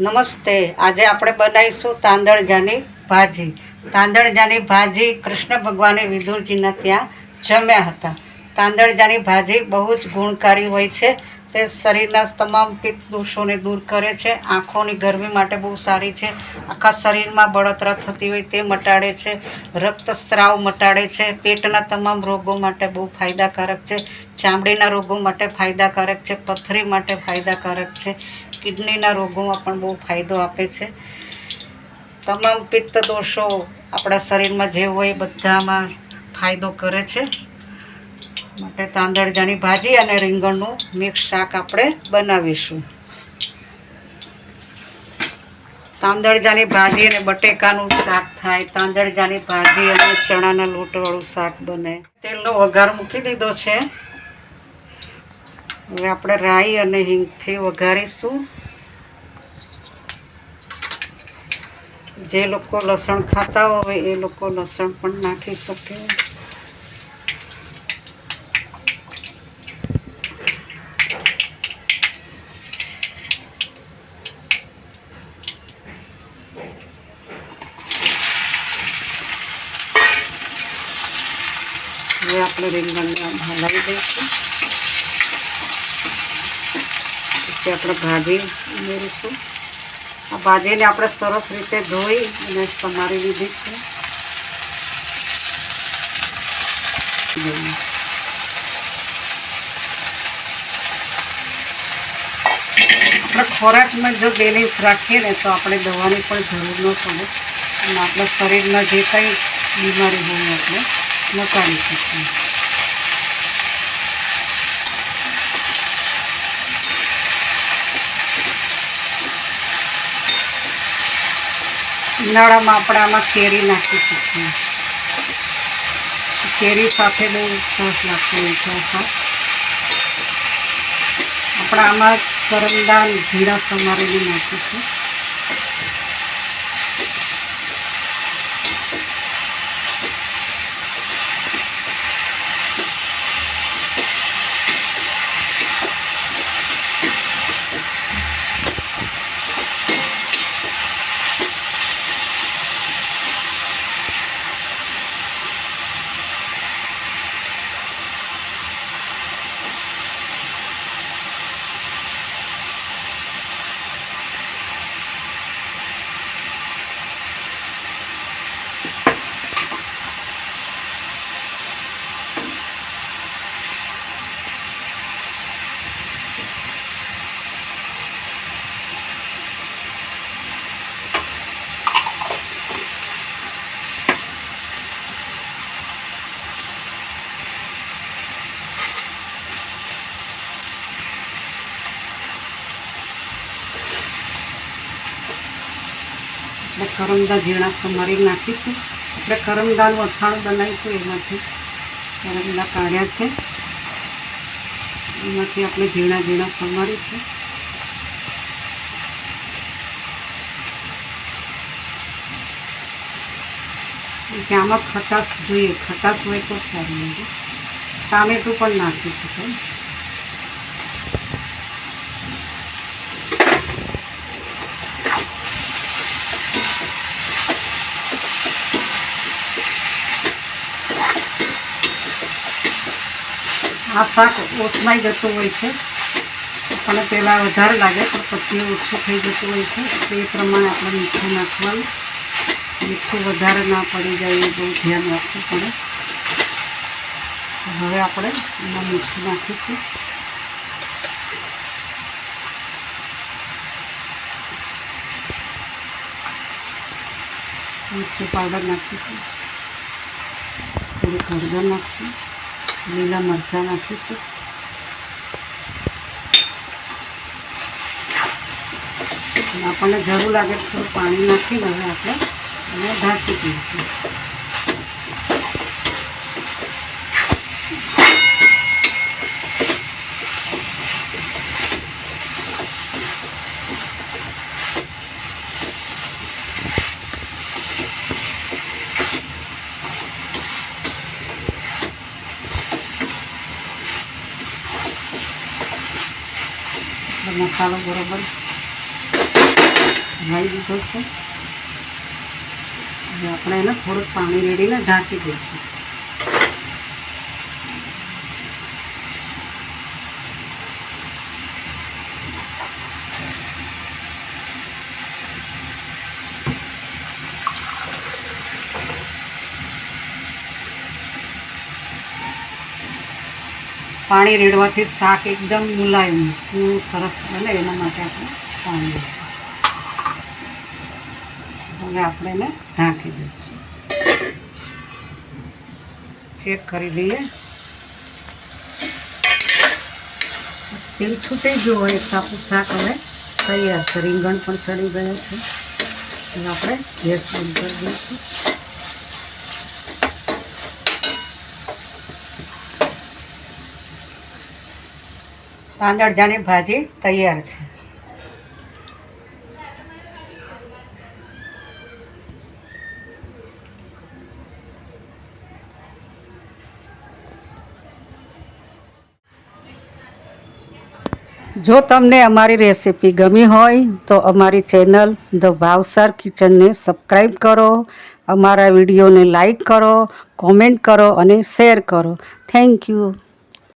નમસ્તે. આજે આપણે બનાવીશું તાંદળજાની ભાજી. તાંદળજાની ભાજી કૃષ્ણ ભગવાને વિદુરજીના ત્યાં જમ્યા હતા. તાંદળજાની ભાજી બહુ જ ગુણકારી હોય છે. તે શરીરના તમામ પિત્ત દોષોને દૂર કરે છે. આંખોની ગરમી માટે બહુ સારી છે. આખા શરીરમાં બળતરા થતી હોય તે મટાડે છે. રક્તસ્ત્રાવ મટાડે છે. પેટના તમામ રોગો માટે બહુ ફાયદાકારક છે. ચામડીના રોગો માટે ફાયદાકારક છે. પથરી માટે ફાયદાકારક છે. કિડનીના રોગોમાં પણ બહુ ફાયદો આપે છે. તમામ પિત્ત દોષો આપણા શરીરમાં જે હોય બધામાં ફાયદો કરે છે. માટે તાંદળજાની ભાજી અને રીંગણનું મિક્સ શાક આપણે બનાવીશું. તાંદળજાની ભાજી અને બટેકાનું શાક થાય, તાંદળજાની ભાજી અને ચણાના લોટવાળું શાક બને. તેલનો વઘાર મૂકી દીધો છે. હવે આપણે રાઈ અને હિંગથી વઘારીશું. જે લોકો લસણ ખાતા હોય એ લોકો લસણ પણ નાખી શકે. હવે આપણે રીંગણને હલાવી દઈશું. પછી આપણે ભાજી ઉમેરીશું. આ ભાજીને આપણે સરસ રીતે ધોઈ અને સમારી લીધી છે. આપણે ખોરાકમાં જો બેલેન્સ રાખીએ ને તો આપણે દવાની પણ જરૂર ન પડે. અને આપણા શરીરમાં જે કંઈ બીમારી હોય આપણે મટાડી શકીએ ઉનાળામાં આપણે આમાં કેરી નાખી શકીએ. કેરી સાથે બહુ સરસ લાગતું હોય આપણે આમાં કરમદાન જીરા સમારેલી નાખીશું. આપણે કરમદા ઝીણા સમારી નાખીશું. આપણે કરમદાનું અથાણું બનાવીશું એમાંથી. કરમદા કાઢ્યા છે. એમાંથી આપણે ઝીણા ઝીણા સમારીશું કે આમાં ખટાશ જોઈએ. ખટાશ હોય તો સારી. ટામેટું પણ નાખી શકાય. આ શાક ઓછમાઈ જતું હોય છે. પણ પહેલાં વધારે લાગે પણ પછી ઓછું થઈ જતું હોય છે. તે પ્રમાણે આપણે મીઠું નાખવાનું. મીઠું વધારે ના પડી જાય એ બહુ ધ્યાન રાખવું પડે. હવે આપણે એમાં મીઠું નાખીશું. મીઠું પાવડર નાખીશું. થોડું હળદર નાખીશું. લીલા મરચાં નાખીશું. આપણને જરૂર લાગે થોડું પાણી નાખીને હવે આપણે એને ઢાંકી દઈશું મસાલો બરોબર. ભરાઈ દીધો છે. આપણે એને થોડુંક પાણી રેડીને ઢાંકી દઈશું. પાણી રેડવાથી શાક એકદમ મુલાયમ એવું સરસ બને એના માટે આપણે પાણી હવે આપણે એને ઢાંકી દઈશું. ચેક કરી લઈએ. તેલ છૂટી ગયું હોય આપણું શાક હવે તૈયાર છે. રીંગણ પણ ચડી ગયો છે. હવે આપણે ગેસ બંધ કરી દઈશું. તાંદળજાની ભાજી તૈયાર છે. જો તમને અમારી રેસીપી ગમી હોય તો અમારી ચેનલ ધ ભાવસાર કિચનને સબસ્ક્રાઈબ કરો, અમારા વિડીયોને લાઈક કરો, કોમેન્ટ કરો અને શેર કરો. Thank you.